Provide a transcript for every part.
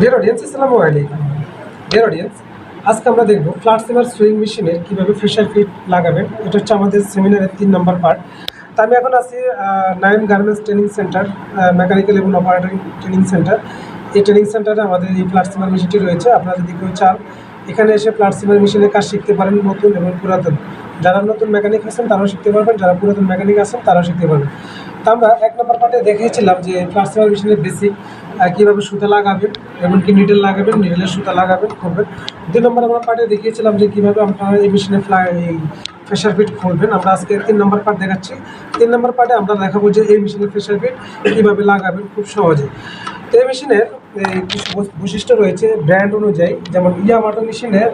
Dear audience আসসালামু আলাইকুম dear audience আজকে আমরা দেখব ফ্ল্যাট সিমার সুইং মেশিনের কীভাবে ফ্রেশার ফিট লাগাবেন। এটা হচ্ছে আমাদের সেমিনারের তিন নম্বর পার্ট তা আমি এখন আছি Naim garments training centre mechanical এবং অপারেটর ট্রেনিং সেন্টার এই ট্রেনিং সেন্টারে আমাদের এই ফ্ল্যাট সিমার মেশিনটি রয়েছে। আপনারা যদি কেউ চান, এখানে এসে ফ্ল্যাট সিমার মেশিনের কাজ শিখতে পারেন নতুন এবং পুরাতন। যারা নতুন মেকানিক আছেন, তারাও শিখতে পারবেন। যারা পুরাতন মেকানিক আছেন, তারাও শিখতে পারবেন। আমরা এক নম্বর পার্টে দেখেছিলাম যে প্লাস্টিক মেশিনের বেসিক কীভাবে সুতা লাগাবেন, এমনকি নিডেল লাগাবেন নিডেলের সুতা লাগাবেন, করবেন। দুই নম্বর আমরা পার্টে দেখিয়েছিলাম যে কীভাবে আপনারা এই মেশিনে ফ্লাই প্রেশার ফিট খুলবেন। আমরা আজকে তিন নম্বর পার্ট দেখাচ্ছি। তিন নম্বর পার্টে আমরা দেখাবো যে এই মেশিনে ফ্রেশার ফিট কীভাবে লাগাবেন, খুব সহজে। এই মেশিনের কিছু বৈশ- বৈশিষ্ট্য রয়েছে ব্র্যান্ড অনুযায়ী। যেমন ইয়ামাটো মেশিনের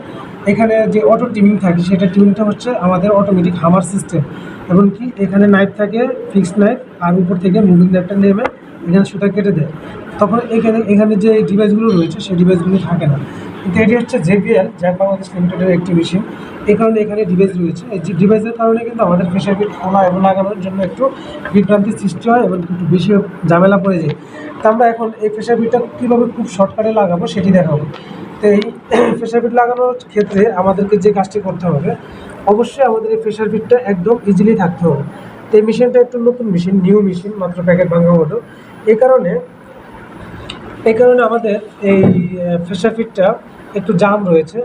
এখানে যে অটো টিমিং থাকে, সেটা টিমিংটা হচ্ছে আমাদের অটোমেটিক হামার সিস্টেম এমনকি এখানে নাইফ থাকে ফিক্সড নাইফ আর উপর থেকে মুভিং নাইফটা নেমে এখানে সুতা কেটে দেয়। তখন এখানে এখানে যে ডিভাইসগুলো রয়েছে, সেই ডিভাইসগুলো থাকে না। কিন্তু এটি হচ্ছে জেবিএল জ্যাক বাংলাদেশ লিমিটেডের একটি মেশিন এই কারণে এখানে ডিভাইস রয়েছে। এই ডিভাইসের কারণে কিন্তু আমাদের প্রেশার ফিট খোলা এবং লাগানোর জন্য একটু বিভ্রান্তির সৃষ্টি হয় এবং একটু বেশি ঝামেলা পড়ে যায়। তা আমরা এখন এই প্রেশার ফিটটা কীভাবে খুব শর্টকাটে লাগাবো সেটি দেখাবো। তো এই প্রেশার ফিট লাগানোর ক্ষেত্রে আমাদেরকে যে কাজটি করতে হবে, অবশ্যই আমাদের এই প্রেশার ফিটটা একদম ইজিলি থাকতে হবে। তো এই মেশিনটা একটু নতুন মেশিন নিউ মেশিন মাত্র প্যাকেট ভাঙা হলো এই কারণে এই কারণে আমাদের এই প্রেশার ফিটটা একটু জাম রয়েছে।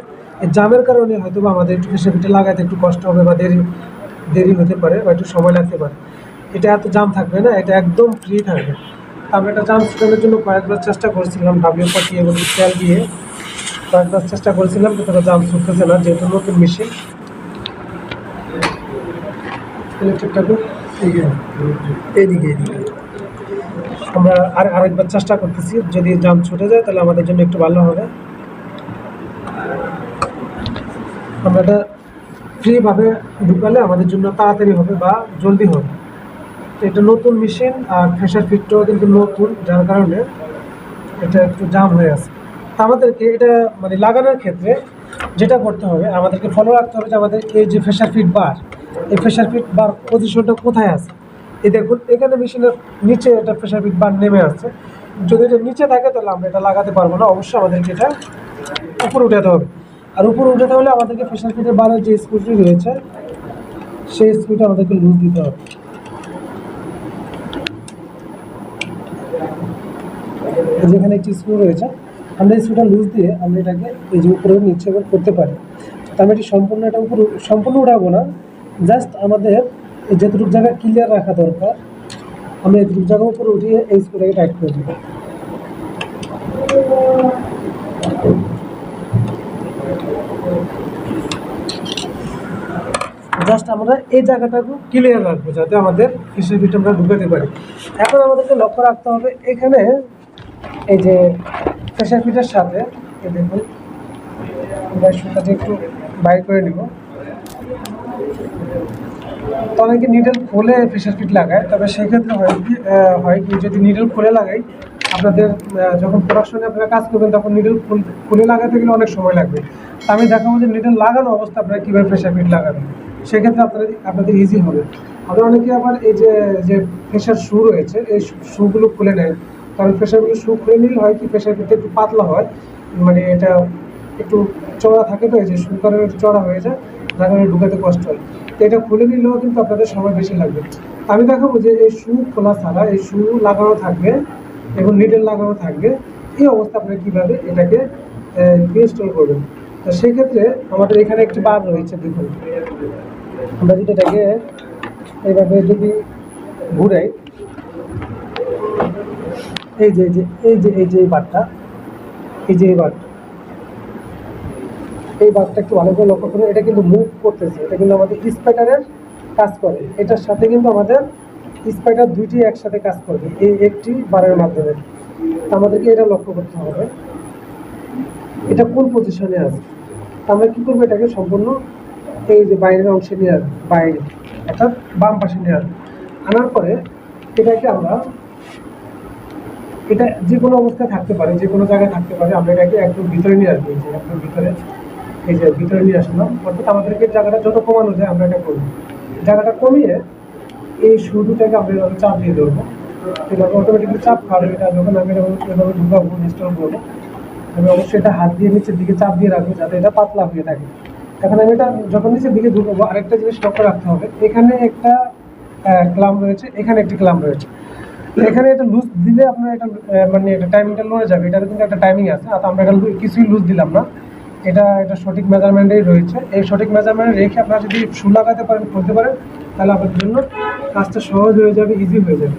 এই জামের কারণে হয়তো বা আমাদের একটু প্রেশার ফিটটা লাগাতে একটু কষ্ট হবে বা দেরি দেরি হতে পারে বা একটু সময় লাগতে পারে। এটা এত জাম থাকবে না, এটা একদম ফ্রি থাকবে। আমরা এটা জাম ছোটানোর জন্য কয়েকবার চেষ্টা করেছিলাম ডাব্লিউ পাটি এবং তেল দিয়ে। কয়েকবার চেষ্টা করেছিলাম, কিন্তু এটা জাম ছুটতেছে না, যেহেতু নতুন মেশিন ইলেকট্রিকটাকে এইদিকে এইদিকে। আমরা আর আরেকবার চেষ্টা করতেছি, যদি জাম ছুটে যায়, তাহলে আমাদের জন্য একটু ভালো হবে। আমরা এটা ফ্রিভাবে ঢুকালে আমাদের জন্য তাড়াতাড়ি হবে বা জলদি হবে। তো এটা নতুন মেশিন আর প্রেশার ফিটটাও কিন্তু নতুন, যার কারণে এটা একটু জাম হয়ে আছে। তা আমাদেরকে এটা মানে লাগানোর ক্ষেত্রে যেটা করতে হবে, আমাদেরকে ফলো রাখতে হবে যে আমাদের এই যে প্রেশার ফিট বার এই প্রেশার ফিট বার পজিশনটা কোথায় আছে? এই দেখুন, এখানে মেশিনের নিচে এটা প্রেশার ফিট বার নেমে আসছে। যদি এটা নিচে থাকে, তাহলে আমরা এটা লাগাতে পারব না। অবশ্যই আমাদেরকে এটা উপরে উঠাতে হবে। আর উপরে উঠাতে হলে আমাদেরকে প্রেশার ফিটের বারের যে স্ক্রুটি রয়েছে, সেই স্ক্রুটা আমাদেরকে লুজ দিতে হবে। যেখানে একটি স্ক্রু রয়েছে, আমরা এই স্ক্রুটা লুজ দিয়ে আমরা এটাকে এই যে উপরে নিচে করতে পারি। তো আমি এটি সম্পূর্ণ এটা উপরে, সম্পূর্ণ উঠাবো না। জাস্ট আমাদের যতটুকু জায়গা ক্লিয়ার রাখা দরকার, আমরা এতটুকু জায়গার উপরে উঠিয়ে এই স্কুলটাকে টাইট করে দেবো। জাস্ট আমরা এই জায়গাটাকে ক্লিয়ার রাখব যাতে আমাদের ফিসের ভিতরে আমরা ঢুকাতে পারি। এখন আমাদেরকে লক্ষ্য রাখতে হবে, এখানে এই যে প্রেশার ফিটের সাথে দেখুন একটু বাইর করে নিব। অনেকে নিডেল খুলে প্রেশার ফিট লাগায়, তবে সেক্ষেত্রে হয় কি হয় কি, যদি নিডেল খুলে লাগাই, আপনাদের যখন প্রোডাকশনে আপনারা কাজ করবেন, তখন নিডেল খুলে লাগাতে গেলে অনেক সময় লাগবে। আমি দেখাবো যে নিডেল লাগানো অবস্থা আপনারা কীভাবে প্রেশার ফিট লাগাবেন। সেক্ষেত্রে আপনাদের আপনাদের ইজি হবে। আবার অনেকে আবার এই যে যে প্রেশার শু রয়েছে, এই শুগুলো খুলে নেয়। কারণ প্রেশারগুলো শু খুলে নিলে হয় কি প্রেশার ফিটটা একটু পাতলা হয়। মানে এটা একটু চড়া থাকে তো, এই যে শু কারণে একটু চড়া হয়ে যায়। যার ঢুকাতে কষ্ট হয়। তো এটা খুলে নিলেও কিন্তু আপনাদের সময় বেশি লাগবে। আমি দেখাবো যে এই শু খোলা ছাড়া এই শু লাগানো থাকবে, এবং নিডেল লাগানো থাকবে। এই অবস্থা আপনারা কীভাবে এটাকে ইনস্টল করবেন? তো সেক্ষেত্রে আমাদের এখানে একটি বার রয়েছে, দেখুন। আমরা যদি এটাকে এইভাবে যদি ঘুরাই, এই যে এই যে এই যে এই যে এই বারটা এই যে এই বারটা এই বারটা একটু ভালো করে লক্ষ্য করুন, এটা কিন্তু মুভ করতেছে, এটা কিন্তু আমাদের স্পাইডারের কাজ করে। এটার সাথে কিন্তু আমাদের স্পাইডার দুইটি একসাথে কাজ করবে এই একটি বারের মাধ্যমে। আমাদেরকে এটা লক্ষ্য করতে হবে। এটা কোন পজিশনে আছে? আমরা কী করব? এটাকে সম্পূর্ণ এই যে বাইরের অংশে নিয়ে আসব, বাইরে, অর্থাৎ বাম পাশে নিয়ে আসব। আনার পরে এটাকে আমরা, এটা যে কোনো অবস্থায় থাকতে পারে, যে কোনো জায়গায় থাকতে পারে, আমরা এটাকে একদম ভিতরে নিয়ে আসব একদম ভিতরে। এই যে ভিতরে নিয়ে আসলাম, অর্থাৎ আমাদেরকে জায়গাটা যত কমানো যায় আমরা এটা করব। জায়গাটা কমিয়ে এই শুরুটাকে আমরা এভাবে চাপ দিয়ে ধরবো। এভাবে অটোমেটিকলি চাপ খাবে, এটা যখন আমি এভাবে ঢুকাবো ইনস্টল করব, আমি অবশ্যই এটা হাত দিয়ে নিচের দিকে চাপ দিয়ে রাখব যাতে এটা পাতলা হয়ে থাকে। এখন আমি এটা যখন নিচের দিকে ঢুকবো, আরেকটা জিনিস লক্ষ্য রাখতে হবে, এখানে একটা ক্লাম রয়েছে, এখানে একটি ক্লাম রয়েছে। এখানে এটা লুজ দিলে আপনার এটা মানে এটা টাইমিংটা লড়ে যাবে এটার কিন্তু একটা টাইমিং আছে আর আমরা এটা কিছুই লুজ দিলাম না। এটা এটা সঠিক মেজারমেন্টেই রয়েছে। এই সঠিক মেজারমেন্ট রেখে আপনারা যদি শু লাগাতে পারেন, করতে পারেন, তাহলে আপনার জন্য কাজটা সহজ হয়ে যাবে ইজি হয়ে যাবে।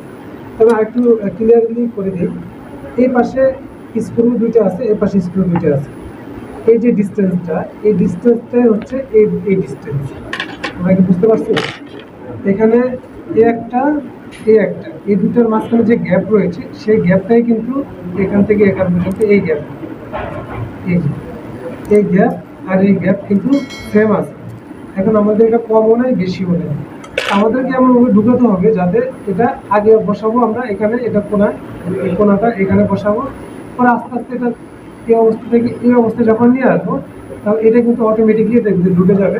তবে আরেকটু ক্লিয়ারলি করে দিই। এই পাশে স্ক্রু দুইটা আছে, এই পাশে স্ক্রু দুইটা আছে। এই যে ডিস্টেন্সটা এই ডিস্টেন্সটাই হচ্ছে এই এই ডিস্টেন্স আমরা কি বুঝতে পারছি? এখানে এই একটা এই একটা। এই দুটোর মাঝখানে যে গ্যাপ রয়েছে, সেই গ্যাপটাই কিন্তু এখান থেকে এখান পর্যন্ত এই গ্যাপ এই যে। এই গ্যাপ আর এই গ্যাপ কিন্তু সেম আছে। এখন আমাদের এটা কমও নাই বেশিও নেই আমাদেরকে এমনভাবে ঢুকাতে হবে যাতে এটা আগে বসাবো আমরা, এখানে এটা কোনায় এই কোনাটা এখানে বসাবো। পরে আস্তে আস্তে এটা এই অবস্থা থেকে এই অবস্থায় যখন নিয়ে আসব, তাহলে এটা কিন্তু অটোমেটিকলি এটার ভিতরে ঢুকে যাবে।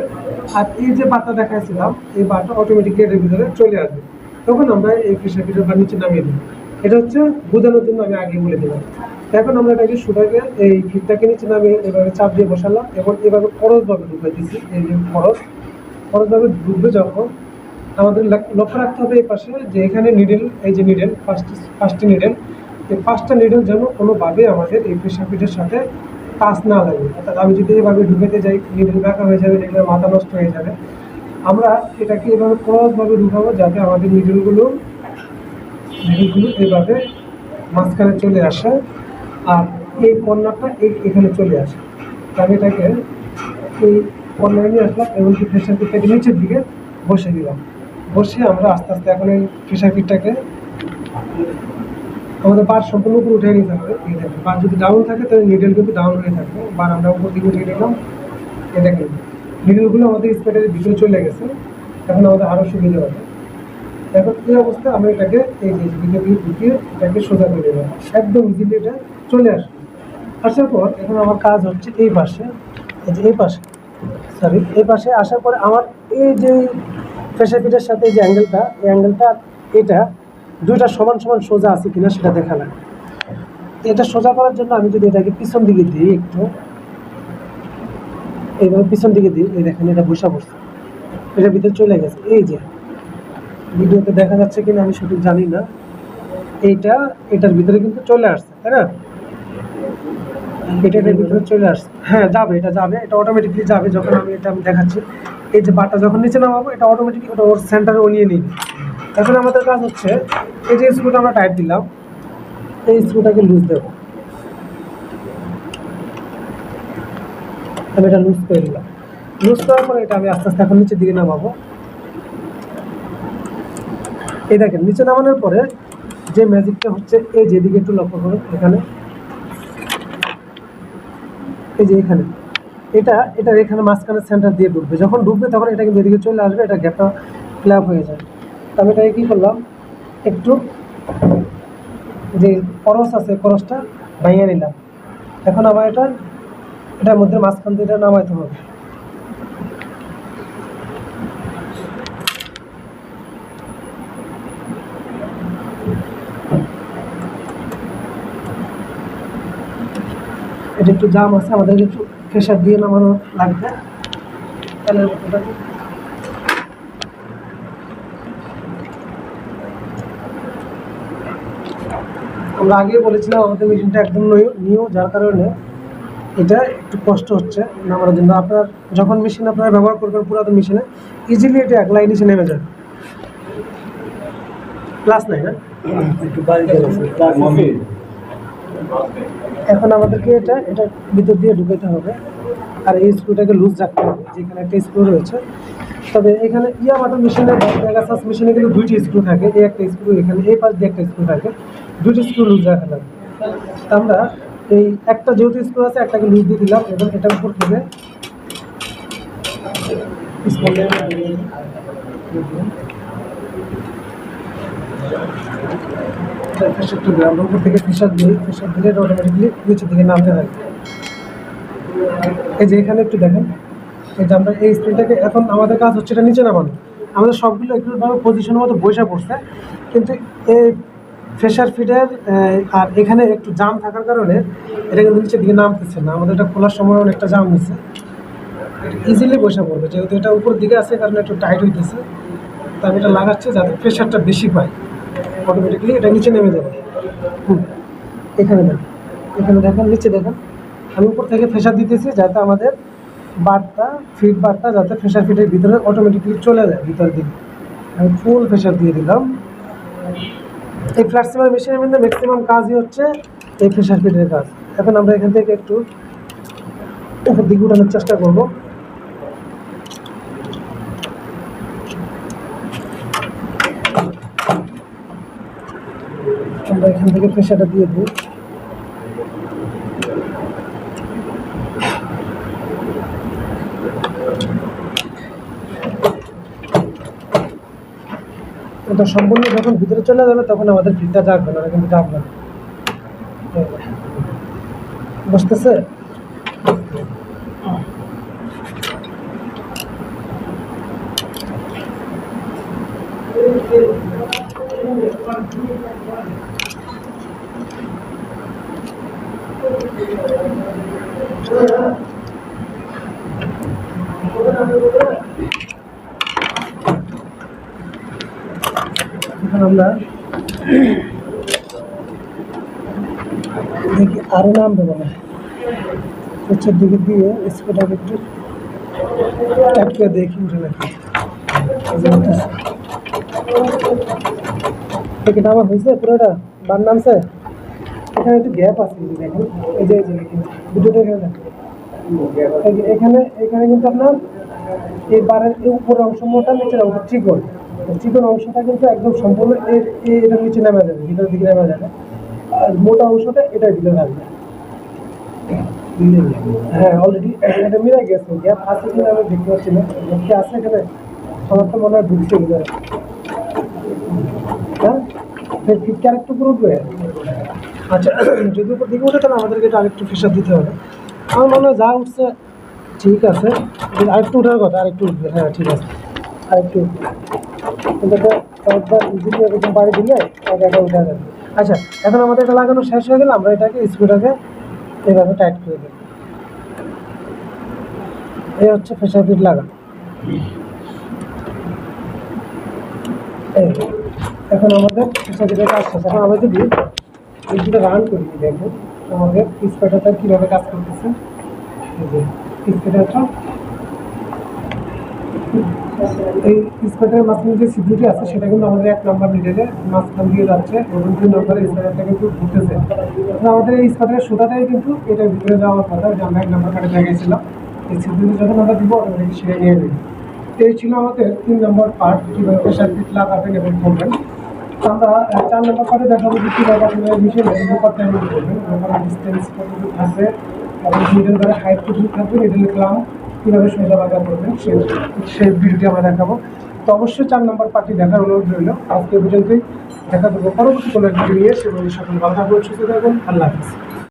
আর এই যে বাটা দেখাইছিলাম, এই বাটা অটোমেটিকলি এটার ভিতরে চলে আসবে। তখন আমরা এই প্রেশার বা নিচে নামিয়ে দিই এটা হচ্ছে বোঝানোর জন্য আমি আগে বলে দিলাম। এখন আমরা এটাকে সুতাকে, এই ফিটটাকে নিচে নামিয়ে এভাবে চাপ দিয়ে বসালাম এবং এভাবে খরচভাবে ঢুকে দিচ্ছি এই যে খরচ। খরচভাবে ঢুকবে যখন আমাদের লক্ষ্য রাখতে হবে এই পাশে যে এখানে নিডেল এই যে নিডেল পাঁচটি পাঁচটি নিডেল এই পাঁচটা নিডেল যেন কোনোভাবে আমাদের এই প্রেশার ফিটের সাথে টাচ না লাগে অর্থাৎ আমি যদি এভাবে ঢুকেতে যাই নিডেল ব্যাকা হয়ে যাবে নিডেলের মাথা নষ্ট হয়ে যাবে। আমরা এটাকে এভাবে ক্রসভাবে ঢুকাবো যাতে আমাদের নিডেলগুলো নিডেলগুলো এভাবে মাঝখানে চলে আসে। আর এই কর্নারটা এই এখানে চলে আসে। আমি এটাকে এই কর্নারে নিয়ে আসলাম এবং কি প্রেশার ফিটটাকে নিচের দিকে বসে দিলাম। বসিয়ে আমরা আস্তে আস্তে এখন এই প্রেশার ফিটটাকে আমাদের বার সম্পূর্ণ উপরে উঠে নিতে হবে। এই দেখেন বার যদি ডাউন থাকে তাহলে নিডেল কিন্তু ডাউন হয়ে থাকবে। বার আমরা উপর দিকে উঠিয়ে নিলাম এই দেখেন নিডেলগুলো আমাদের স্পেডের ভিতরে চলে গেছে। এখন আমাদের আরও সুবিধা হবে। এখন এই অবস্থায় আমরা এটাকে এই যে দিকে দিয়ে ঢুকিয়ে এটাকে সোজা করে দেবো একদম ইজিলি এটা চলে আসবে আসার পর এখন আমার কাজ হচ্ছে এই পাশে। এই যে এই পাশে সরি এই পাশে আসার পরে আমার এই যে প্রেশার ফিটের সাথে যে অ্যাঙ্গেলটা এই অ্যাঙ্গেলটা এটা দুইটা সমান সমান সোজা আছে কিনা সেটা দেখা লাগে এটা সোজা করার জন্য আমি যদি এটাকে পিছন দিকে দিই একটু, এইভাবে পিছন দিকে দিই, এই দেখেন এটা বসা পড়ছে। এটার ভিতরে চলে গেছে। এই যে ভিডিওতে দেখা যাচ্ছে কিনা আমি সঠিক জানি না। এইটা, এটার ভিতরে কিন্তু চলে আসছে, তাই না? এটা এটার ভিতরে চলে আসছে। হ্যাঁ যাবে, এটা যাবে, এটা অটোমেটিকলি যাবে যখন আমি এটা আমি দেখাচ্ছি। এই যে বাটা যখন নিচে নামাবো, এটা অটোমেটিক ওটা ওর সেন্টারে ও নিয়ে নিবে। এখন আমাদের কাজ হচ্ছে, এই যে স্ক্রুটা আমরা টাইট দিলাম, এই স্ক্রুটাকে লুজ দেবো। আমি এটা লুজ করে দিলাম। লুজ করার পরে এটা আমি আস্তে আস্তে এখন নিচের দিকে নামাবো। এই দেখেন, নিচে নামানোর পরে যে ম্যাজিকটা হচ্ছে, এই যেদিকে একটু লক্ষ্য করুন, এখানে। এই যে এখানে। এটা এটা এখানে মাঝখানে সেন্টার দিয়ে ঢুকবে। যখন ঢুকবে তখন এটা কিন্তু এদিকে চলে আসবে, এটা গ্যাপটা ক্ল্যাপ হয়ে যায়। আমি এটাকে কী করলাম, একটু যে করস আছে করসটা ভাইয়ে নিলাম। এখন আমার এটা, এটার মধ্যে মাঝখান দিয়ে এটা নামাইতে হবে। একটু জাম আছে আমাদের একটু প্রেশার দিয়ে নামানো লাগবে। আমরা আগে বলেছিলাম, আমাদের মেশিনটা একদম নিউ যার কারণে এটা একটু কষ্ট হচ্ছে নামানোর জন্য। আপনার যখন মেশিন আপনারা ব্যবহার করবেন পুরাতন মেশিনে ইজিলি এটা এক লাইন এসে নেমে যাবে প্লাস নাই না? একটু বাড়িতে এখন আমাদেরকে এটা এটা ভিতর দিয়ে ঢুকাতে হবে। আর এই স্ক্রুটাকে লুজ রাখতে হবে, যেখানে একটা স্ক্রু রয়েছে। তবে এখানে ইয়ামাটো মেশিনে মেগাসাস মেশিনে কিন্তু দুইটি স্ক্রু থাকে। এই একটা স্ক্রু এখানে এই পাশ দিয়ে একটা স্ক্রু থাকে। দুইটি স্ক্রু লুজ রাখা লাগে। আমরা এই একটা যেহেতু স্ক্রু আছে, একটাকে লুজ দিয়ে দিলাম, এবং এটার উপর থেকে প্রেশারটা দিলাম উপর থেকে প্রেশার দিই প্রেশার দিলে অটোমেটিকলি নিচের দিকে নামতে থাকে এই যে এখানে একটু দেখেন, এই যে আমরা এই স্ক্রিনটাকে এখন আমাদের কাজ হচ্ছে এটা নিচে নামানো। আমাদের সবগুলো একটুভাবে পজিশনের মতো বসে পড়ছে। কিন্তু এই ফ্রেশার ফিডের আর এখানে একটু জাম থাকার কারণে এটা কিন্তু নিচের দিকে নামতেছে না। আমাদের এটা খোলার সময় অনেকটা জাম হয়েছে ইজিলি বসে পড়বে। যেহেতু এটা উপর দিকে আছে কারণে একটু টাইট হইতেছে। তো আমি এটা লাগাচ্ছি যাতে প্রেশারটা বেশি পায় অটোমেটিকলি এটা নিচে নেমে যাবে। হুম, এখানে দেখেন এখানে দেখেন নিচে দেখেন আমি উপর থেকে প্রেশার দিতেছি যাতে আমাদের বারটা ফিট বারটা যাতে প্রেশার ফিটের ভিতরে অটোমেটিকলি চলে যায় ভিতরের দিকে। আমি ফুল প্রেশার দিয়ে দিলাম। এই ফ্ল্যাক্সিমার মেশিনের মধ্যে ম্যাক্সিমাম কাজই হচ্ছে এই প্রেশার ফিটের কাজ। এখন আমরা এখান থেকে একটু উপর দিকে উঠানোর চেষ্টা করব আমরা এখান থেকে প্রেশারটা দিয়ে দিই। এটা সম্পূর্ণ যখন ভিতরে চলে যাবে তখন আমাদের ফিটটা জাগবে না কিন্তু জাগবে না। বুঝতেছে? এখন আমরা দেখি আরও নাম দেবো না। হচ্ছে দিকে দিয়ে স্কুটার একটু, ট্যাপ দেখি উঠে নাকি দেখি নামা হয়েছে পুরোটা? বার নামছে? এখানে একটু গ্যাপ আছে দেখেন। এই যে দুটোটা এখানে এখানে এখানে কিন্তু আপনার এই বারের এই উপরের অংশ মোটা, নিচের অংশ চিকন এই চিকন অংশটা কিন্তু একদম সম্পূর্ণ এটার নিচে নেমে যাবে ভিতরের দিকে নেমে যাবে। আর মোটা অংশটা এটা ভিতরে থাকবে। হ্যাঁ অলরেডি এটা মিলে গেছে গ্যাপ আছে কিনা আমি দেখতে পাচ্ছি না। কি আছে এখানে? আমার তো মনে হয় ঢুকছে ভিতরে হ্যাঁ? আরেকটু উপরে উঠবে? আচ্ছা যদি উপর দিকে উঠে তাহলে আমাদেরকে এটা আরেকটু প্রেশার দিতে হবে। আমার মনে হয় যা উঠছে ঠিক আছে আরেকটু উঠার কথা, আরেকটু উঠবে। হ্যাঁ ঠিক আছে। একবার ইজিলি এরকম বাড়ি দিলে আচ্ছা এখন আমাদের এটা লাগানো শেষ হয়ে গেলে আমরা এটাকে স্ক্রুটাকে এভাবে টাইট করে দেবো। এই হচ্ছে প্রেশার ফিট লাগানো। এখন আমাদের প্রেশার ফিটের কাজ শেষ। এখন আমরা যদি এইটা রান করি দেখো। আমাদের স্পেটারটা কীভাবে কাজ করতেছে। স্পেটারটা এই স্পেটারের মাঝখানে যে সিপিউটি আছে, সেটা কিন্তু আমাদের এক নাম্বার মিটারে মাঝখান দিয়ে যাচ্ছে এবং দুই নম্বরে স্পেটারটা কিন্তু ঘুরতেছে। আমাদের এই স্পেটারের সুতাটাই কিন্তু এটার ভিতরে যাওয়ার কথা, যে আমরা এক নাম্বার কাটে দেখাইছিলাম এই সিপিউটি যখন আমরা দিব অটোমেটিক সেটা নিয়ে নেবে। এই ছিল আমাদের তিন নম্বর পার্ট কীভাবে প্রেশার ফিট লাগাবেন এবং করবেন। আমরা চার নম্বর পার্টে দেখাবো যে কীভাবে আপনারা মেশিনে লোকার টাইম করবেন। ডিস্টেন্স কতটুকু থাকবে এবং মিডল হাইট কতটুকু থাকবে মিডল ক্লাম কীভাবে সোজা বাগা করবেন সে সেই ভিডিওটি আমরা দেখাবো। তো অবশ্যই চার নম্বর পার্টি দেখার অনুরোধ রইল। আজকে পর্যন্তই দেখা দেবো। পরবর্তী কোনো এক ভিডিও নিয়ে। সে সকল ভালো থাকবেন সুস্থ থাকবেন আল্লাহ হাফিজ।